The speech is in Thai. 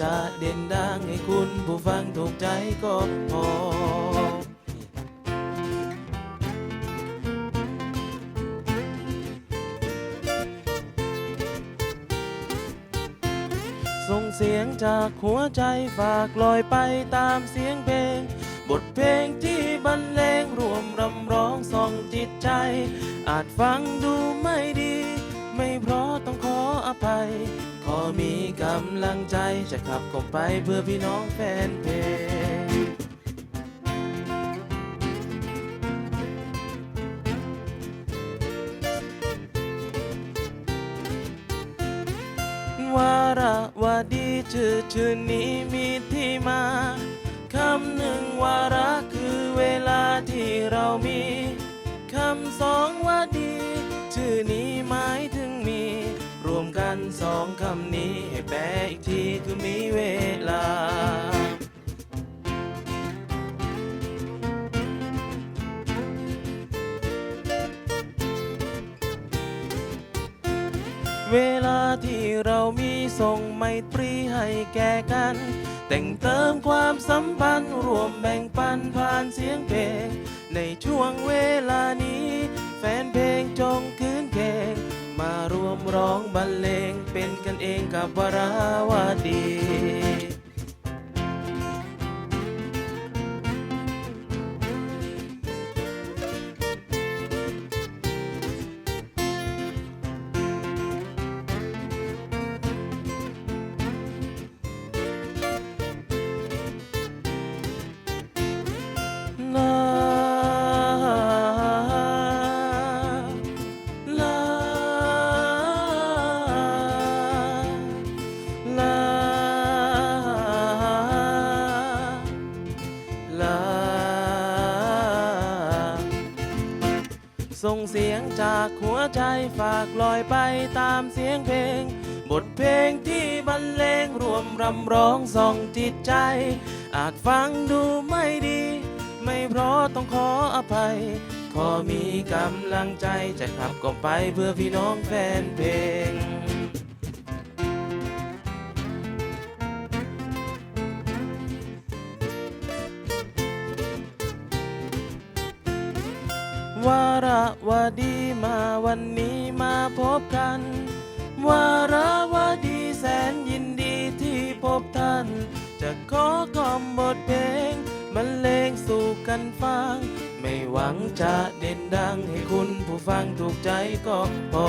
จะเด่นดังให้คุณผู้ฟังถูกใจก็พอ ส่งเสียงจากหัวใจฝากลอยไปตามเสียงเพลง บทเพลงที่บรรเลงรวมรำร้องส่องจิตใจ อาจฟังดูไม่ดี ไม่เพราะ ภัย ขอมีกำลังใจจะขับเข้าไปเพื่อพี่น้องแฟนเพลงวาระวาดีชื่อชื่อนี้มีที่มา สองคำนี้ให้แปลอีกทีคือมีเวลา เวลาที่เรามีส่งไมตรีให้แก่กัน แต่งเติมความสัมพันธ์รวมแบ่งปันผ่านเสียงเพลง ในช่วงเวลา เป็นกันเองกับวราวาดี ส่งเสียงจากหัวใจฝากลอยไปตามเสียงเพลง บทเพลงที่บรรเลงรวมรำร้องส่องจิตใจ อาจฟังดูไม่ดี ไม่เพราะต้องขออภัย ขอมีกำลังใจจะขับก็ไปเพื่อพี่น้องแฟนเพลง วาระวดีมาวันนี้มาพบกัน วาระวดีแสนยินดีที่พบท่าน จะขอกล่อมบทเพลงบรรเลงสู่กันฟัง ไม่หวังจะเด่นดังให้คุณผู้ฟังถูกใจก็พอ